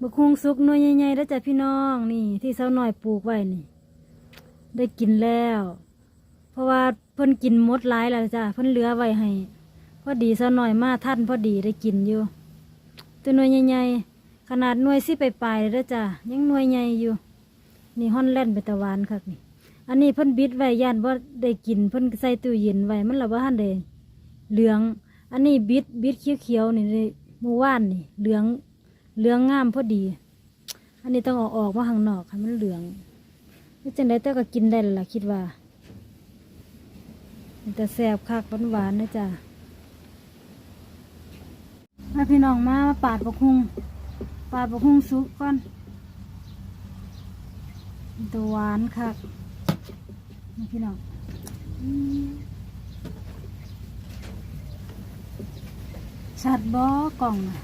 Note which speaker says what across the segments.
Speaker 1: บักฮุงสุกหน่วยใหญ่ๆแล้วจ้ะพี่น้องนี่ ที่เสาหน่อยปลูกไว้นี่ ได้กินแล้ว เพราะว่าเพิ่นกินมดหลายแล้วจ้ะเพิ่นเหลือไว้ให้พอดีเสาหน่อยมาท่านพอดีได้กินอยู่ตัวหน่วยใหญ่ๆขนาดหน่วยสิไปปลายๆเลยเด้อจ้ะยังหน่วยใหญ่อยู่ นี่ฮอนแลนด์ไปตะวันคักนี่ อันนี้เพิ่นบิดไว้ย่านว่าได้กินเพิ่นใส่ตู้เย็นไว้มันละว่าทันได้เหลือง อันนี้บิดบิดเขียวๆนี่เมื่อวานนี่เหลือง เหลืองงามพอดี อันนี้ต้องออกออกมาข้างนอกให้มันเหลืองนี่จังไดแต่ก็กินได้แล้วล่ะคิดว่ามันจะแซ่บคักหวานๆนะจ้ะมาพี่น้องมามาปาดบกฮุงปาดบกฮุงสุกก่อนตัวหวานคักนี่พี่น้องชัดบ่กล่องน่ะ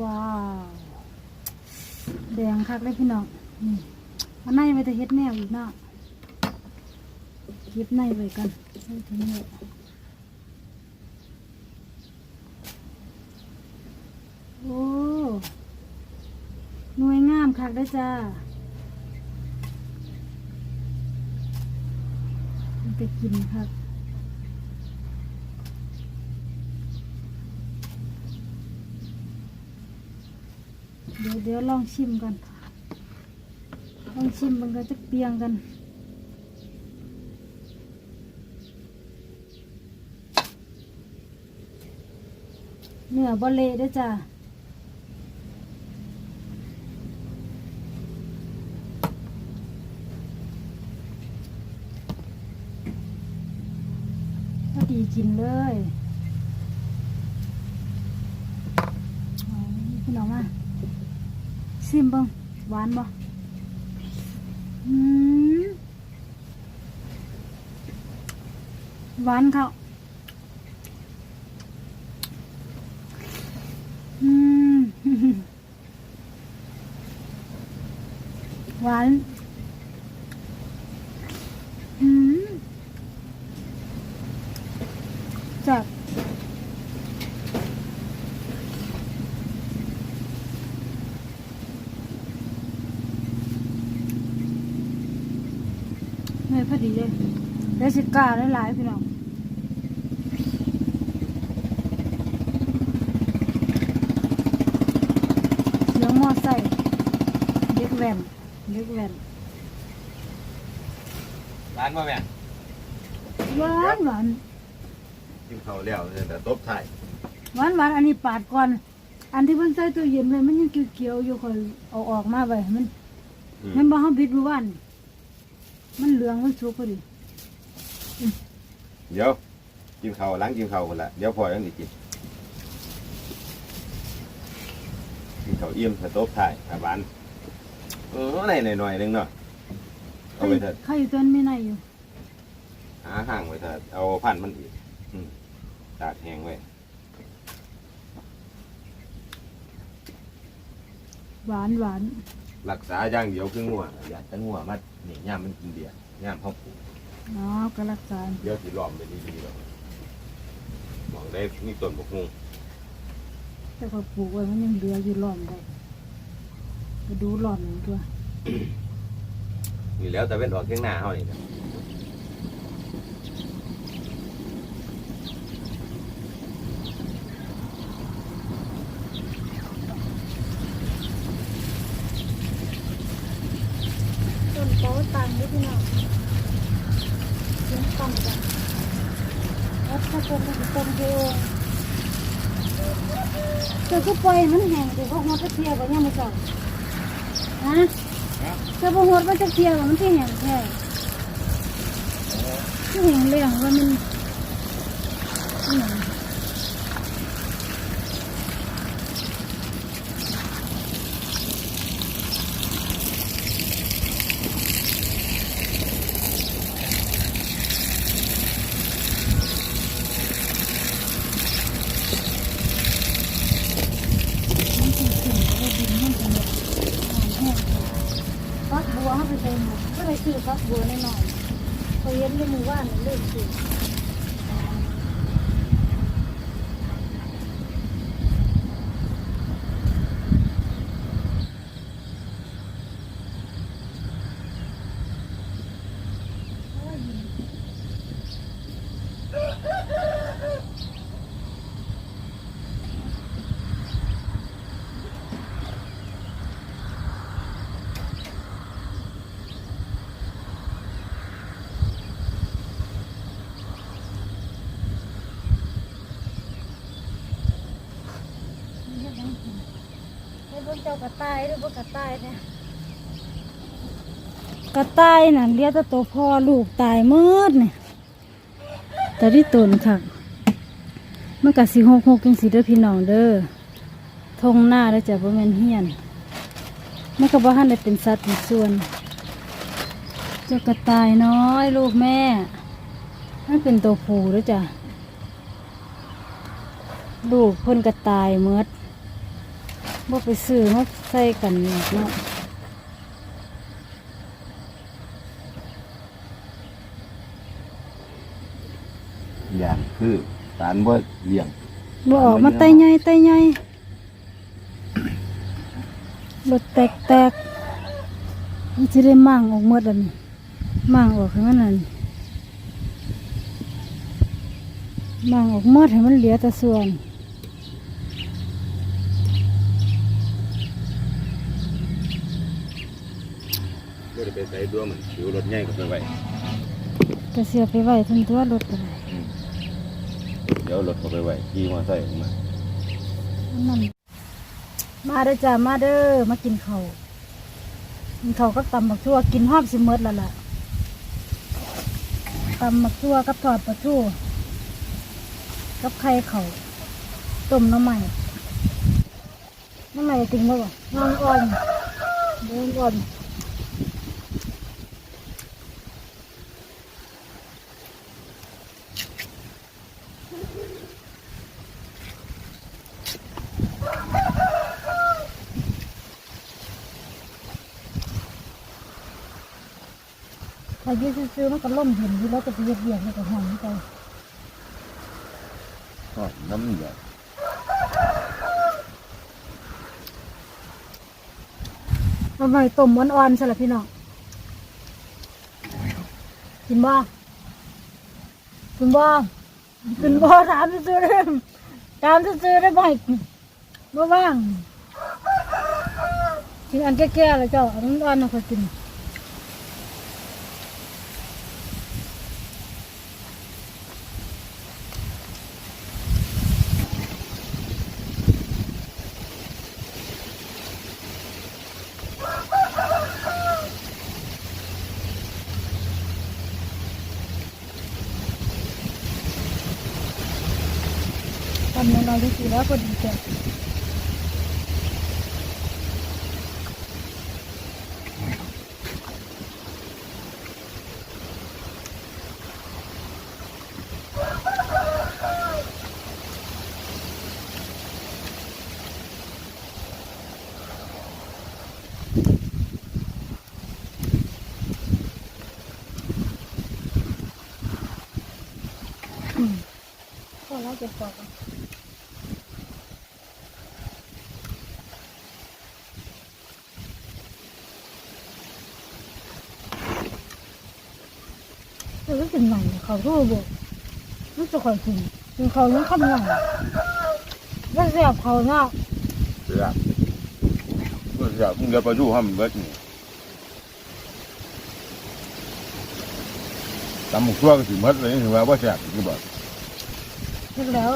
Speaker 1: ว้าว แดงคักเลยพี่น้องนี่เอันในไว้แต่เฮ็ดแนวอีกเนาะเก็บในไว้กันใส่ถุงไว้โอ้หน่วยงามคักได้จ้าไปกินคัก เดี๋ยวเดี๋ยวลองชิมกันลองชิมมันก็จะเปียงกันเนื้อบะเละด้วยจ้าพอดีกินเลยอ๋อนี่พี่น้องมา ซิมเบิ่งหวานบ่อืมหวานเขาอืมหวานอืมจับ ไม่พอดีเลยได้สิกล้าได้หลายพี่น้องเสียงมอไซค์เด็กแว่นเด็กแว่น
Speaker 2: ร้านมาแม่
Speaker 1: หวานหวาน
Speaker 2: กินข้าวแล้วเนี่ยแต่ตบถ่าย
Speaker 1: หวานหวานอันนี้ปาดก่อน อันที่เพิ่นใส่ตู้เย็นเลยมันยังเขียวๆอยู่คอยเอาออกมาไว้มัน
Speaker 2: อืม
Speaker 1: มันบ่เฮาบิดเมื่อวาน มันเหลืองมันสุกพอดี
Speaker 2: เดี๋ยวกินข้าวล้างกินข้าวคนละเดี๋ยวพอยังได้กินกินข้าวอิ่มแต่ตบถ่ายอาบานเออไหนหน่อยหน่อยๆนึงเนาะเอาไปเถอะ
Speaker 1: ใครอยู่ตัวนั้นไม่ไหนอยู่
Speaker 2: หาห่างไว้เถอะเอาพันธุ์มันอีกอืมตากแห้งไว้
Speaker 1: หวานหวาน
Speaker 2: รักษาอย่างเดียวคืองัวอย่าจะงัวมัด นี่ย่ามมันกินเบียร์ย่ามเขาปลูก
Speaker 1: เนาะก็รักษา
Speaker 2: เดี๋ยวสิล้อมไปดีๆแล้วมองได้มีต้นบกฮุง
Speaker 1: แต่พอปลูกไว้มันยังเหลืออยู่หล่อมได้ไปดูหล่อมหนึ่งตัว
Speaker 2: นี่แล้วแต่เป็นออกเข้างหน้าเฮานี่นะ
Speaker 1: โป๊ตังด้วยพี่น้องเสียงกล่องจ้ะแล้วถ้าต้นมันจะต้นเดียวเธอก็ปล่อยมันแห้งเดี๋ยวก็หัวจะเทียบกับยังไม่ก่อนฮะเธอพอหัวมันจะเทียบมันที่แห้งแท้ที่แห้งเลี้ยงว่ามัน เย็นก็มือว่านเรื่อกสิ เบิ่งเจ้ากระต่ายดูเบิ่งกระต่ายเนี่ยกระต่ายน่ะเลี้ยแต่ตัวพ่อลูกตายหมืดเนี่ยแต่ที่ตนค่ะมันก็สิหกหกจังสิเด้อพี่น้องเด้อทงหน้าแล้วจ้ะบ่แม่นเฮียนมันก็บ่ทันได้เป็นสัตว์เป็นส่วน เจ้ากระต่ายน้อยลูกแม่มันเป็นตัวผู้เด้อจ้ะลูกเพิ่นกระต่ายเมด บ่ไปซื้อมาใส่กันหรอกเนาะ
Speaker 2: อย่างคือสารบ่เลี้ยง
Speaker 1: บ่ออกมาไตใหญ่ไตใหญ่รถแตกแตกมันจะได้มั่งออกหมดอันนี้มั่งออกให้มันนั่นมั่งออกหมดให้มันเหลือแต่ส่วน
Speaker 2: ได้ไปใส่ดวงมันผิวรถใหญ่ก็ไปไว้
Speaker 1: ก็เสียไปไว้ทั้งตัวรถก็ได้
Speaker 2: เดี๋ยวรถก็ไปไว้ขี่มอเตอร์ไซค์ออกมา
Speaker 1: นั่นมาเด้อจ้ามาเด้อมากินข้าวกินข้าวกับตำบักทั่วกินหอบสิหมดแล้วล่ะตำบักทั่วกับทอดปลาทูกับไข่เขาวต้มน้ำใหม่น้ำใหม่จริงบ่บ่น้องอ่อนเดินอ่อนาอยืดซื้อๆมันก็ล่มเห็นอยู่แล้วจะไปเหยียบเหยียบมันก็หอนไป
Speaker 2: ก็น้ำใหญ่
Speaker 1: เอาไปต้มอ่อนๆใช่หรอพี่น้องกินบ่กินบ่กินบ่ถามซื้อๆได้ถามซื้อๆได้บ่ให้บ่ว่างกินอันแก่ๆแล้วเจ้าอันอ่อนๆน่ะค่อยกิน ทำในเราดีสิ แล้วก็ดีใจก็แล้วจะบอกกันเออเป็นหนังเขาโทรบกมันจะคอยกินกินเขาต้องคำใหม่แล้วเสียบเขาเนาะ
Speaker 2: เสียบมันเสียบมึงเดี๋ยวไปดูห้มันเบิดนี่ตำหมกชั่วก็สิหมดเลยถือว่าบ่แซ่บคือบ่
Speaker 1: เสร็จแล้ว